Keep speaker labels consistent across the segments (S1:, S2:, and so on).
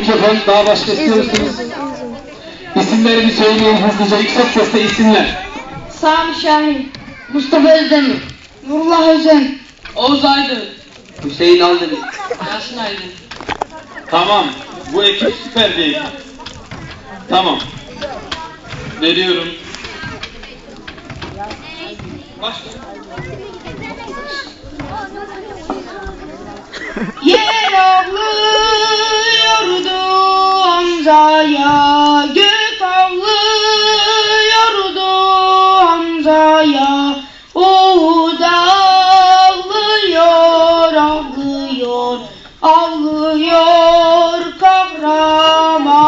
S1: mikrofon. Daha başka istiyor musunuz? İsimlerini söyleyin hızlıca. Yüksek sesle isimler.
S2: Sami Şahin, Mustafa Özdemir, Nurullah Özen,
S3: Oğuz Aydın,
S1: Hüseyin Aldırı.
S3: Yasin Aydın.
S4: Tamam. Bu ekip süper bir ekip. Tamam. Veriyorum. Başla.
S2: Yer Hamza'ya, gök ağlıyordu Hamza'ya. Uhud ağlıyor, ağlıyor, ağlıyor kahramanına.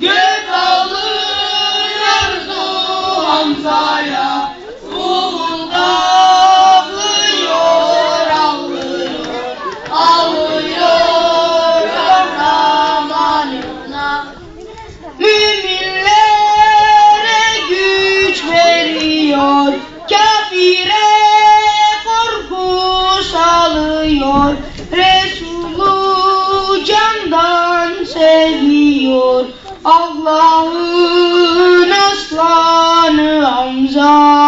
S2: Gök alıyordu Hamza'ya. Uhud Allah'ın aslanı amzan.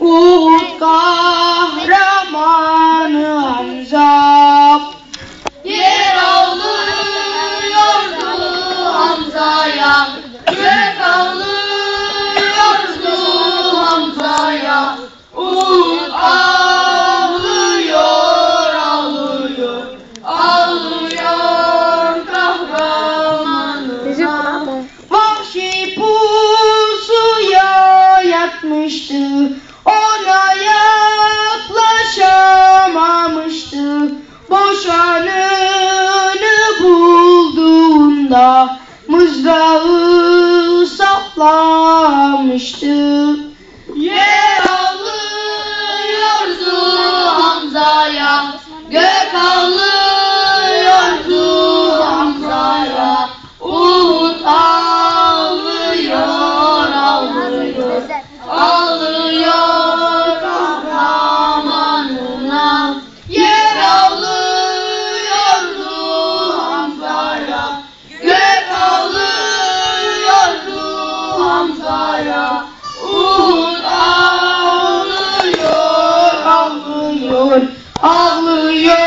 S2: الكهرباء mızrağı saplamıştı. Yer alıyordu Hamza'ya, gök alıyordu ağlıyor, ağlıyor